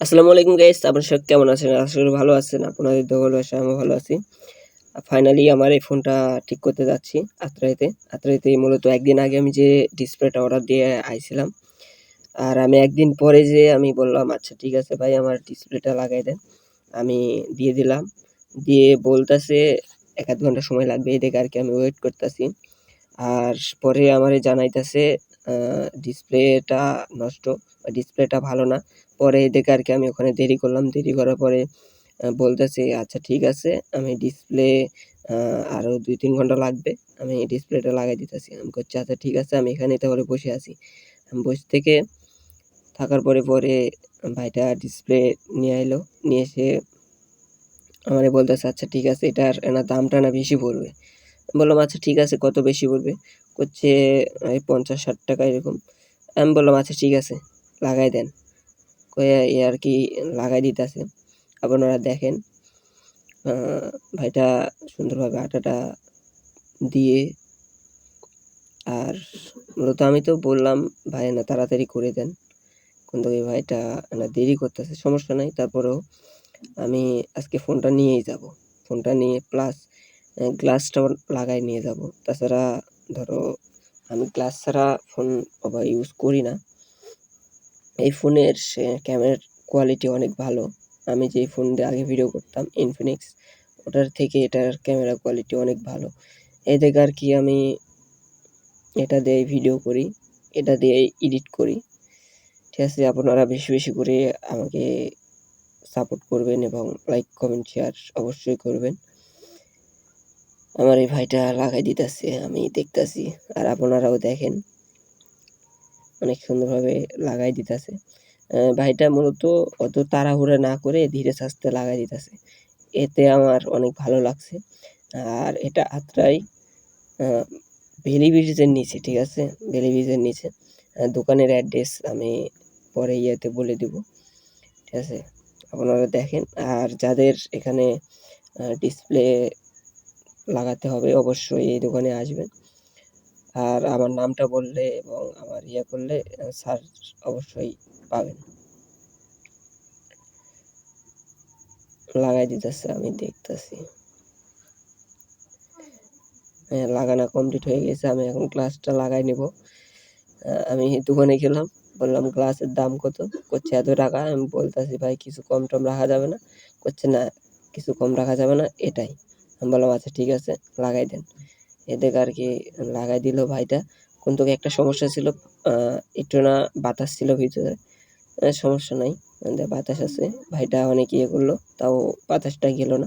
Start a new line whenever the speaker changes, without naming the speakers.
আসসালামু আলাইকুম গাইস আপনারা সব কেমন আছেন? আশা করি ভালো আছেন। আপনাদের তো ভালোবাসা আমি ভালো আছি। ফাইনালি আমার এই ফোনটা ঠিক করতে যাচ্ছি আত্রাইতে। আত্রাইতে মূলত একদিন আগে আমি যে ডিসপ্লেটা অর্ডার দিয়ে আইছিলাম, আর আমি একদিন পরে যে আমি বললাম আচ্ছা ঠিক আছে ভাই, আমার ডিসপ্লেটা লাগাই দেন। আমি দিয়ে দিলাম। দিয়ে বলতেছে, এক আধ ঘণ্টা সময় লাগবে এই দেখে আর কি আমি ওয়েট করতেছি। আর পরে আমারে জানাইতেছে ডিসপ্লেটা নষ্ট ডিসপ্লেটা ভালো না। পরে দেখে আর কি আমি ওখানে দেরি করলাম। দেরি করার পরে বলতেছে আচ্ছা ঠিক আছে, আমি ডিসপ্লে আরও দুই তিন ঘণ্টা লাগবে। আমি ডিসপ্লেটা লাগাই দিতেছি। আমি করছি আচ্ছা ঠিক আছে, আমি এখানে তাহলে বসে আছি। বসে থেকে থাকার পরে পরে ভাইটা ডিসপ্লে নিয়ে এলো নিয়ে এসে আমারে বলতেছে আচ্ছা ঠিক আছে, এটার না দামটা না বেশি পড়বে? বললাম আচ্ছা ঠিক আছে, কত বেশি পড়বে? করছে, এই পঞ্চাশ ষাট টাকা এরকম। আমি বললাম আচ্ছা ঠিক আছে, লাগাই দেন। কয়ে, এ আর কি লাগাই দিতেছে। আপনারা দেখেন ভাইটা সুন্দরভাবে আটাটা দিয়ে, আর মূলত আমি তো বললাম, ভাই, না, তাড়াতাড়ি করে দেন। কিন্তু ওই ভাইটা, না, দেরি করতেছে, সমস্যা নাই। তারপরেও আমি আজকে ফোনটা নিয়েই যাব। ফোনটা নিয়ে, প্লাস গ্লাসটাও লাগাই নিয়ে যাব। তাছাড়া ধরো, আমি ক্লাস ছাড়া ফোন আবার ইউজ করি না। এই ফোনের সে ক্যামেরার কোয়ালিটি অনেক ভালো। আমি যেই ফোন দিয়ে আগে ভিডিও করতাম ইনফিনিক্স ওটার থেকে এটার ক্যামেরা কোয়ালিটি অনেক ভালো। এই দেখে আর কি আমি এটা দিয়ে ভিডিও করি, এটা দিয়ে এডিট করি। ঠিক আছে, আপনারা বেশি বেশি করে আমাকে সাপোর্ট করবেন এবং লাইক কমেন্ট শেয়ার অবশ্যই করবেন। আমার এই ভাইটা লাগাই দিতেছে, আমি দেখতেছি, আর আপনারাও দেখেন। অনেক সুন্দরভাবে লাগাই দিতেছে। ভাইটা মূলত অত তাড়াহুড়া না করে ধীরে সাস্তে লাগাই দিতেছে। এতে আমার অনেক ভালো লাগছে। আর এটা আত্রাই ভেলি ব্রিজের নিচে, ঠিক আছে? ভেলি ব্রিজের নিচে। দোকানের অ্যাড্রেস আমি পরে ইয়েতে বলে দিব। ঠিক আছে? আপনারা দেখেন। আর যাদের এখানে ডিসপ্লে লাগাতে হবে, অবশ্যই এই দোকানে আসবেন। আর আমার নামটা বললে এবং আমার ইয়ে করলে সার্চ অবশ্যই পাবেন। লাগাই দিতেছে, আমি দেখতেছি। হ্যাঁ লাগানো কমপ্লিট হয়ে গেছে, আমি এখন গ্লাসটা লাগাই নেব। আমি দোকানে গেলাম, বললাম গ্লাসের দাম কত? করছে এত টাকা, আমি বলতেছি, ভাই, কিছু কম টম রাখা যাবে না। করছে, না, কিছু কম রাখা যাবে না। এটাই। আমি বললাম আচ্ছা ঠিক আছে, লাগাই দেন। এদিকে আর কি লাগাই দিল ভাইটা। কিন্তু একটা সমস্যা ছিল একটু না বাতাস ছিল ভিতরে। সমস্যা নাই বাতাস আছে। ভাইটা অনেক ইয়ে করল, তাও বাতাসটা গেল না।